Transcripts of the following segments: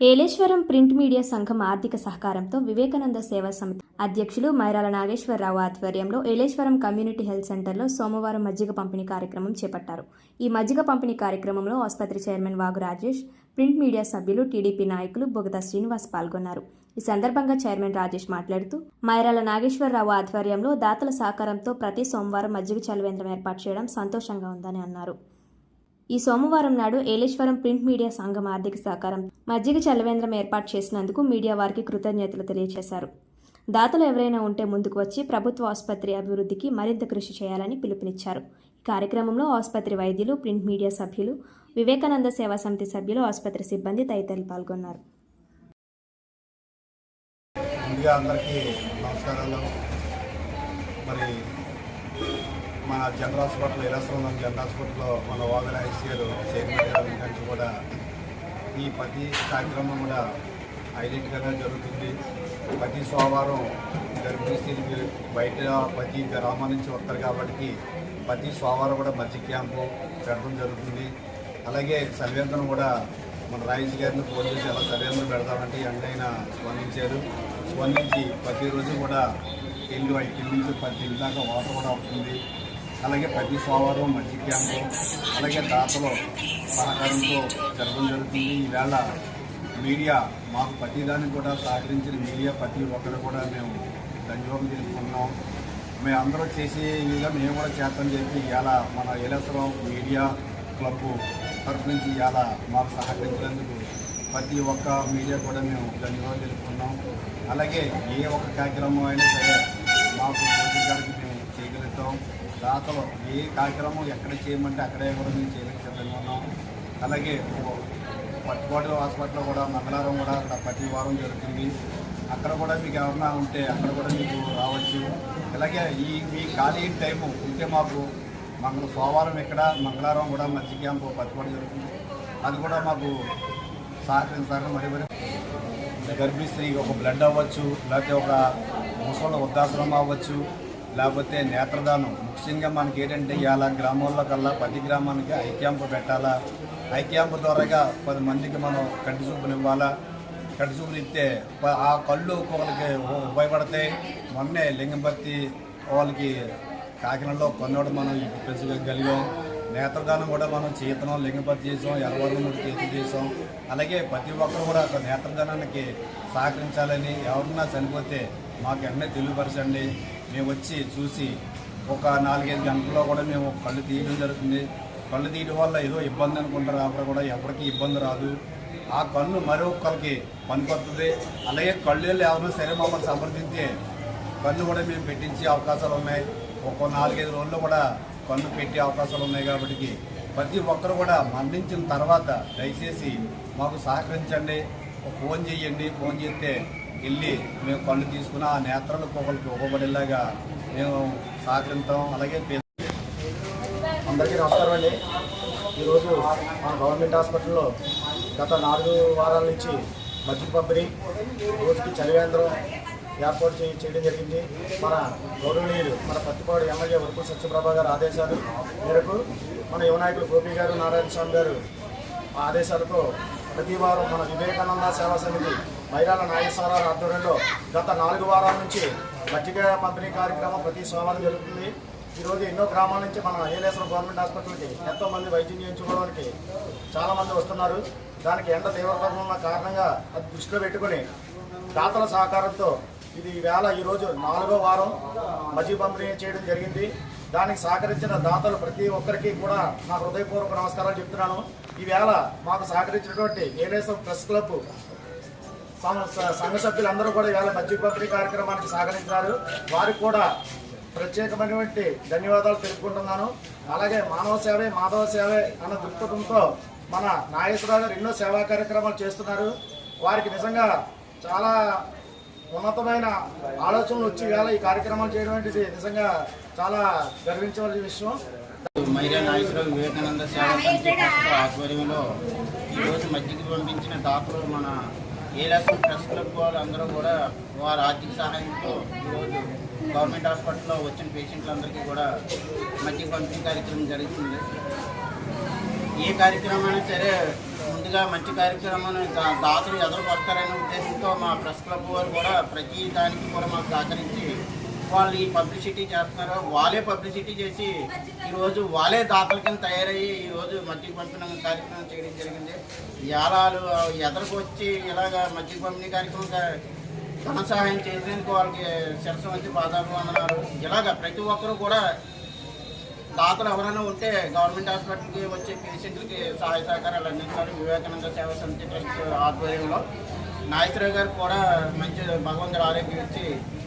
Yeleswaram print media సంఘం ఆర్థిక సహకారంతో వివేకానంద సేవా సమితి అధ్యక్షులు మైరాల నాగేశ్వరరావు ఆధ్వర్యంలో ఏలేశ్వరం కమ్యూనిటీ హెల్త్ సెంటర్లో సోమవారం మజ్జిగ పంపిణీ కార్యక్రమం చేపట్టారు. ఈ మజ్జిగ పంపిణీ కార్యక్రమంలో ఆసుపత్రి chairman Vagu Rajesh print media సభ్యులు టీడీపీ నాయకులు బొగతా శ్రీనివాస్ పాల్గొన్నారు. ఈ సందర్భంగా చైర్మన్ రాజేష్ మాట్లాడుతూ మైరాల నాగేశ్వరరావు ఆధ్వర్యంలో దాతల సహకారంతో ప్రతి సోమవారం మజ్జిగ చలవేంద్రం ఏర్పాటు చేయడం సంతోషంగా ఉందని అన్నారు. ఈ సోమవారం నాడు ఏలేశ్వరం ప్రింట్ మీడియా సంఘం ఆర్థిక సహకారం మజ్జిగ చలవేంద్రం ఏర్పాటు చేసినందుకు మీడియా వారికి కృతజ్ఞతలు తెలియజేశారు. దాతలు ఎవరైనా ఉంటే ముందుకు వచ్చి ప్రభుత్వ ఆసుపత్రి అభివృద్ధికి మరింత కృషి చేయాలని పిలుపునిచ్చారు. ఈ కార్యక్రమంలో ఆసుపత్రి వైద్యులు ప్రింట్ మీడియా సభ్యులు వివేకానంద సేవా సమితి సభ్యులు ఆసుపత్రి సిబ్బంది తదితరులు పాల్గొన్నారు. అందరికీ నమస్కారాలు. మరి మన జనరల్ హాస్పిటల్ ఇలాశ్రమం జనరల్ హాస్పిటల్లో మన వాదన ఐసీఆర్ చైర్మన్ గారి కూడా ఈ ప్రతి కార్యక్రమం కూడా హైలైట్గా జరుగుతుంది. ప్రతి సోమవారం గర్భిణీ స్త్రీలు బయట ప్రతి గ్రామం నుంచి వస్తారు కాబట్టి ప్రతి సోమవారం కూడా మధ్య క్యాంపు పెట్టడం జరుగుతుంది. అలాగే సర్వేంద్రం కూడా మన రాయిస్ గారిని ఫోన్ చేసి అలా సర్వేంద్రం పెడతామంటే ఎండైన స్పందించారు. స్పందించి ప్రతిరోజు కూడా ఇల్లు ఐదు నుంచి పది ఇల్లు దాకా వాటర్ కూడా వస్తుంది. అలాగే ప్రతి సోమవారం మధ్య క్యాంపు అలాగే దాతలో సహకారంతో జరగడం జరుగుతుంది. ఈవేళ మీడియా మాకు ప్రతిదాన్ని కూడా సహకరించిన మీడియా ప్రతి ఒక్కరు కూడా మేము ధన్యవాదం తెలుపుకున్నాం మేము అందరూ చేసే విధంగా మేము కూడా చేస్తామని చెప్పి ఇవాళ మన ఏలేశ్వరం మీడియా క్లబ్ తరఫు నుంచి ఇవాళ మాకు సహకరించినందుకు ప్రతి ఒక్క మీడియా కూడా మేము ధన్యవాదాలు తెలుపుకున్నాం అలాగే ఏ ఒక్క కార్యక్రమం అయినా సరే మాకు గారికి మేము చేయగలుగుతాం రాతలో ఏ కార్యక్రమం ఎక్కడ చేయమంటే అక్కడే కూడా మేము చేయడానికి సిద్ధంగా ఉన్నాం. అలాగే పట్టుబాటు హాస్పిటల్లో కూడా మంగళవారం కూడా అక్కడ ప్రతి వారం జరుగుతుంది. అక్కడ కూడా మీకు ఎవరన్నా ఉంటే అక్కడ కూడా మీకు రావచ్చు. అలాగే ఈ మీ ఖాళీ టైము ఉంటే మాకు మంగళ సోమవారం ఇక్కడ మంగళవారం కూడా మధ్య క్యాంపు పట్టుకోవడం జరుగుతుంది. అది కూడా మాకు సహకరించాలని మరి మరి గర్భిణీ ఒక బ్లడ్ అవ్వచ్చు లేకపోతే ఒక ముసలి వృద్ధాశ్రమం అవ్వచ్చు. లేకపోతే నేత్రదానం. ముఖ్యంగా మనకి ఏంటంటే ఇవాళ గ్రామాల్లో కల్లా ప్రతి గ్రామానికి ఐ క్యాంపు పెట్టాలా? ఐ క్యాంపు ద్వారాగా పది మందికి మనం కంటి చూపులు ఇవ్వాలా? కంటి చూపులు ఇస్తే ఆ కళ్ళు ఒకరికి ఉపయోగపడతాయి. మొన్నే లింగంపత్తి వాళ్ళకి కాకినాడలో కొన్నోడు మనం పెంచగలిగాం. నేత్రదానం కూడా మనం చేతనం లింగపతి చేసాం ఎర్రవరం చేతి చేసాం. అలాగే ప్రతి ఒక్కరు కూడా ఒక నేత్రదానానికి సహకరించాలని ఎవరన్నా చనిపోతే మాకు వెంటనే తెలియపరచండి. మేము వచ్చి చూసి ఒక నాలుగైదు గంటల్లో కూడా మేము కళ్ళు తీయడం జరుగుతుంది. కళ్ళు తీయడం వల్ల ఏదో ఇబ్బంది అనుకుంటారు. అప్పుడు కూడా ఎవరికి ఇబ్బంది రాదు. ఆ కన్ను మరొకరికి పనికొస్తుంది అలాగే కళ్ళు ఎవరైనా సరే మమ్మల్ని సంప్రదించి కన్ను కూడా మేము పెట్టించే అవకాశాలు ఉన్నాయి. ఒక్కో నాలుగైదు రోజుల్లో కూడా కన్ను పెట్టే అవకాశాలు ఉన్నాయి కాబట్టి ప్రతి ఒక్కరు కూడా మరణించిన తర్వాత దయచేసి మాకు సహకరించండి. ఫోన్ చేయండి. ఫోన్ చేస్తే వెళ్ళి మేము కళ్ళు తీసుకుని ఆ నేత్రాలు ఒకరికి ఉపబడేలాగా మేము సహకరించాం. అలాగే అందరికీ నమస్కారం అండి. ఈరోజు మన గవర్నమెంట్ హాస్పిటల్లో గత నాలుగు వారాల నుంచి మజ్జిగ పంపిణీ రోజుకి చలివేంద్రం ఏర్పాటు చేయ చేయడం జరిగింది. మన గౌరవనీయులు మన పత్తిపాడు ఎమ్మెల్యే వరకు సత్యప్రభా గారు ఆదేశాలు మేరకు మన యువనాయకులు గోపి గారు నారాయణ స్వామి గారు ఆదేశాలతో ప్రతి వారం మన వివేకానంద సేవా సమితి మైరాల నాగేశ్వరరావు ఆధ్వర్యంలో గత నాలుగు వారాల నుంచి మజ్జిగ పంపిణీ కార్యక్రమం ప్రతి సోమవారం జరుగుతుంది. ఈరోజు ఎన్నో గ్రామాల నుంచి మన ఏలేశ్వరం గవర్నమెంట్ హాస్పిటల్కి ఎంతో మంది వైద్యం చేయించుకోవడానికి చాలామంది వస్తున్నారు. దానికి ఎండ తీవ్రతరం ఉన్న కారణంగా అది దృష్టిలో పెట్టుకొని దాతల సహకారంతో ఇది వేళ ఈరోజు నాలుగో వారం మజీ పంపిణీ చేయడం జరిగింది. దానికి సహకరించిన దాతలు ప్రతి ఒక్కరికి కూడా నా హృదయపూర్వక నమస్కారాలు చెప్తున్నాను. ఈవేళ మాకు సహకరించినటువంటి ఏనేసం ప్రెస్ క్లబ్ సంఘ సభ్యులందరూ కూడా ఇవాళ మజ్జిగ పంపిణీ కార్యక్రమానికి సహకరించారు. వారికి కూడా ప్రత్యేకమైనటువంటి ధన్యవాదాలు తెలుపుకుంటున్నాను. అలాగే మానవ సేవే మాధవ సేవే అన్న దృక్పథంతో మన నాగేశ్వరరావు గారు ఎన్నో సేవా కార్యక్రమాలు చేస్తున్నారు. వారికి నిజంగా చాలా ఉన్నతమైన ఆలోచనలు వచ్చి వేళ ఈ కార్యక్రమాలు చేయడం అనేది నిజంగా చాలా గర్వించవలసిన విషయం. మైరా నాగేశ్వరరావు వివేకానంద సేవా సమితి ట్రస్ట్ ఆధ్వర్యంలో ఈరోజు మధ్యకి పంపించిన దాతలు మన ఏలాసం ట్రస్ట్ క్లబ్ వాళ్ళు అందరూ కూడా వారి ఆర్థిక సహాయంతో ఈరోజు గవర్నమెంట్ హాస్పిటల్లో వచ్చిన పేషెంట్లందరికీ కూడా మధ్యకి పంపిణీ కార్యక్రమం జరుగుతుంది. ఏ కార్యక్రమం అయినా సరే ముందుగా మంచి కార్యక్రమాన్ని దాతలు ఎదురుకు వస్తారనే ఉద్దేశంతో మా ప్రెస్ క్లబ్ వారు కూడా ప్రతి దానికి కూడా మాకు సహకరించి వాళ్ళు ఈ పబ్లిసిటీ చేస్తున్నారు వాళ్ళే పబ్లిసిటీ చేసి ఈరోజు వాళ్ళే దాతల కింద తయారయ్యి ఈరోజు మజ్జిగ పంపిణీ కార్యక్రమం చేయడం జరిగింది. యాలాలు ఎదరకు వచ్చి ఇలాగ మజ్జిగ పంపిణీ కార్యక్రమం ధన సహాయం చేసినందుకు వాళ్ళకి శిరస్సు వంచి పాదాలు వందనాలు ఇలాగ ప్రతి ఒక్కరూ కూడా దాతలు ఎవరైనా ఉంటే గవర్నమెంట్ హాస్పిటల్కి వచ్చే పేషెంట్లకి సహాయ సహకారాలు అందించాలి. వివేకానంద సేవా సమితి ట్రస్ట్ ఆధ్వర్యంలో. నాయకురావు గారు కూడా మంచి భగవంతుడు ఆరోగ్యం ఇచ్చి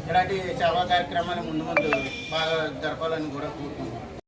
ఇలాంటి సేవా కార్యక్రమాలు ముందు ముందు బాగా జరపాలని కూడా కోరుకుంటున్నాను